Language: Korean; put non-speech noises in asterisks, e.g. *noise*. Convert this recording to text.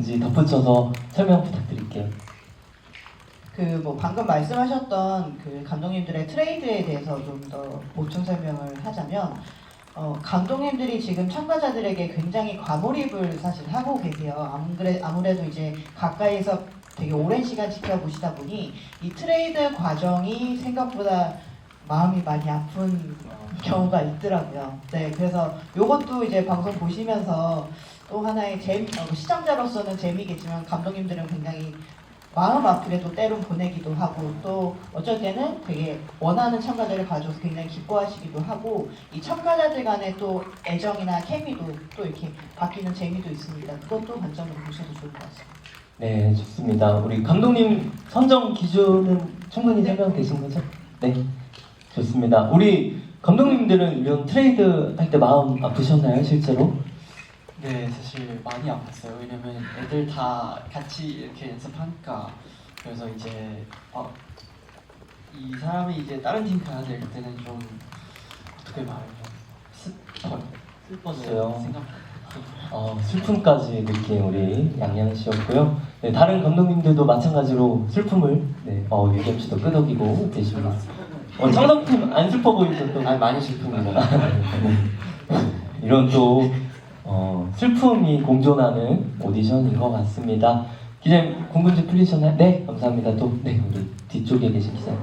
있는지 덧붙여서 설명 부탁드릴게요. 그 뭐 방금 말씀하셨던 그 감독님들의 트레이드에 대해서 좀 더 보충 설명을 하자면 어, 감독님들이 지금 참가자들에게 굉장히 과몰입을 사실 하고 계세요. 아무래, 아무래도 이제 가까이서 되게 오랜 시간 지켜보시다 보니 이 트레이드 과정이 생각보다 마음이 많이 아픈 경우가 있더라고요. 네, 그래서 요것도 이제 방송 보시면서 또 하나의 재미, 어, 시청자로서는 재미겠지만 감독님들은 굉장히 마음 아프게도 때론 보내기도 하고 또 어쩔 때는 되게 원하는 참가자를 가져서 굉장히 기뻐하시기도 하고 이 참가자들 간의 또 애정이나 케미도 또 이렇게 바뀌는 재미도 있습니다. 그것도 관점으로 보셔도 좋을 것 같습니다. 네, 좋습니다. 우리 감독님 선정 기준은 충분히 네. 설명되신 거죠? 네, 좋습니다. 우리 감독님들은 이런 트레이드 할 때 마음 아프셨나요, 실제로? 네, 사실 많이 아팠어요. 왜냐면 애들 다 같이 이렇게 연습하니까 그래서 이제 어, 이 사람이 이제 다른 팀 가야 될 때는 좀 어떻게 말하죠? 슬퍼요. 슬펐어요. 생각. 어, 슬픔까지 느낀 우리 양양 씨였고요. 네, 다른 감독님들도 마찬가지로 슬픔을 네, 어, 유겸 씨도 끄덕이고 계십니다. 어, 청담팀 안 슬퍼 보이죠? 또? 아 많이 슬픕니다. *laughs* 이런 또 어, 슬픔이 공존하는 오디션인 것 같습니다. 기자님 궁금증 풀리셨나요? 네, 감사합니다. 또 네, 우리 뒤쪽에 계신 기자님.